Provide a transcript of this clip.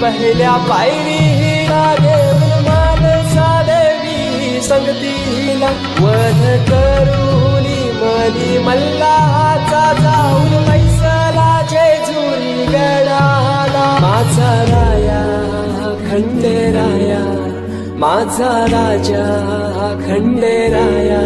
पहिल्या पायरी ही लागे देऊन मानसा देवी संगतीला वध करूनी मनी मल्लाचा जाऊन मैसला जेजुरी गडाला. माझा राया खंडेराया माझा राजा खंडेराया.